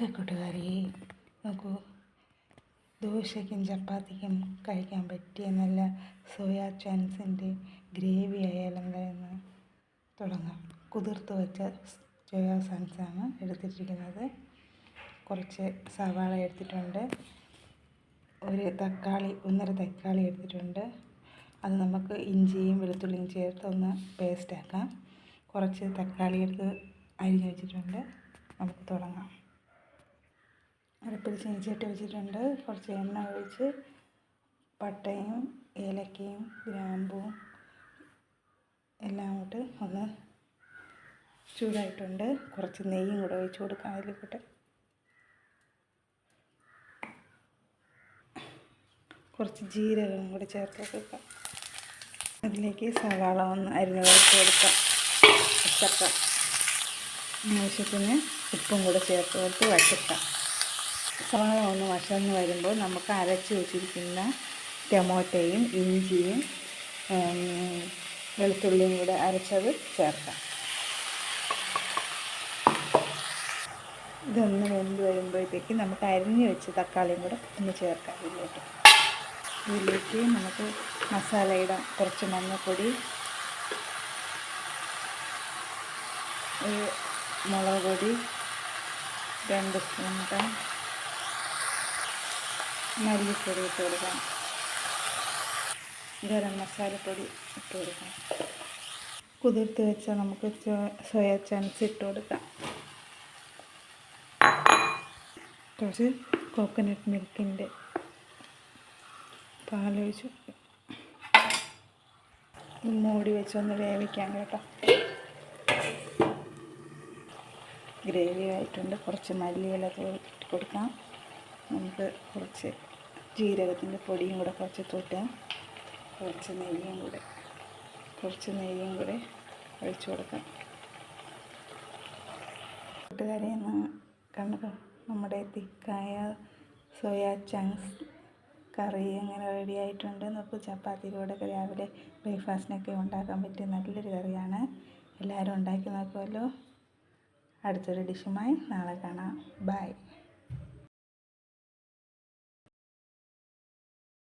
Hi കൂട്ടുകാരി നോക്കൂ. ദോശയ്ക്കും ചപ്പാത്തിക്കും കഴിക്കാൻ പറ്റിയ നല്ല സോയാ ചാൻസിന്റെ ഗ്രേവി ആയാലും എന്ന് തുടങ്ങാം. കുതിർത്ത് വെച്ച സോയാ ചങ്ക്സാണ് എടുത്തിട്ടിരിക്കുന്നത് കുറച്ച് സവാള എടുത്തിട്ടുണ്ട്. ഒരു തക്കാളി ഒന്നര തക്കാളി എടുത്തിട്ടുണ്ട്. അത് നമുക്ക് ഇഞ്ചിയും വെളുത്തുള്ളിയും ചേർത്ത് ഒന്ന് പേസ്റ്റാക്കാം കുറച്ച് തക്കാളി എടുത്ത് അരിഞ്ഞ് വെച്ചിട്ടുണ്ട്. നമുക്ക് തുടങ്ങാം. അടുപ്പിൽ ചീനിച്ചട്ടി വെച്ചിട്ടുണ്ട്. കുറച്ച് എണ്ണ ഒഴിച്ച് പട്ടയും ഏലക്കയും ഗ്രാമ്പും എല്ലാം കൂട്ട് ഒന്ന് ചൂടായിട്ടുണ്ട്. കുറച്ച് നെയ്യും കൂടെ ഒഴിച്ച് കൊടുക്കാം അതിൽ കൂട്ട് കുറച്ച് ജീരകവും കൂടി ചേർത്ത് കൊടുക്കാം. അതിലേക്ക് സവാള ഒന്ന് അരിഞ്ഞ് വറുത്ത് കൊടുക്കാം. ചക്ക ആവശ്യത്തിന് ഉപ്പും കൂടെ ചേർത്ത് കൊടുത്ത് വച്ചക്കാം സവാള ഒന്ന് വശന്ന് വരുമ്പോൾ നമുക്ക് അരച്ച് വെച്ചിരിക്കുന്ന ടൊമാറ്റോയും ഇഞ്ചിയും വെളുത്തുള്ളിയും കൂടെ അരച്ചത് ചേർക്കാം. ഇതൊന്ന് വെന്ത് വരുമ്പോഴത്തേക്ക് നമുക്ക് അരിഞ്ഞ് വെച്ച് തക്കാളിയും കൂടെ ഒന്ന് ചേർക്കാം ഇതിലോട്ട് ഇതിലേക്ക് നമുക്ക് മസാല ഇടാം കുറച്ച് മഞ്ഞൾപ്പൊടി മുളക് പൊടി രണ്ട് സ്പൂൺ ഇടാം മല്ലിപ്പൊടി ഇട്ട് കൊടുക്കാം. ഗരം മസാലപ്പൊടി ഇട്ട് കൊടുക്കാം. കുതിർത്ത് വെച്ചാൽ നമുക്ക് സോയ ചങ്ക്സ് ഇട്ട് കൊടുക്കാം. കുറച്ച് കോക്കനട്ട് മിൽക്കിന്റെ പാലൊഴിച്ച് മൂടി വെച്ചൊന്ന് വേവിക്കാം കേട്ടോ. ഗ്രേവി ആയിട്ടുണ്ട്. കുറച്ച് മല്ലിയില കൊടുക്കാം. നമുക്ക് കുറച്ച് ജീരകത്തിന്റെ പൊടിയും കൂടെ കുറച്ച് തൂറ്റാം കുറച്ച് നെയ്യും കൂടെ. കുറച്ച് നെയ്യും കൂടെ ഒഴിച്ചു കൊടുക്കാം. കൂട്ടുകാരെ കണ്ടോ? നമ്മുടെ തിക്കായ സോയാ ചങ്ക്സ് കറി അങ്ങനെ റെഡി ആയിട്ടുണ്ട്. നമുക്ക് ചപ്പാത്തിയിലൂടെ രാവിലെ ബ്രേക്ക്ഫാസ്റ്റിനൊക്കെ ഉണ്ടാക്കാൻ പറ്റിയ നല്ലൊരു കറിയാണ്. എല്ലാവരും ഉണ്ടാക്കി നോക്കുമല്ലോ. അടുത്തൊരു ഡിഷുമായി നാളെ കാണാം. ബൈ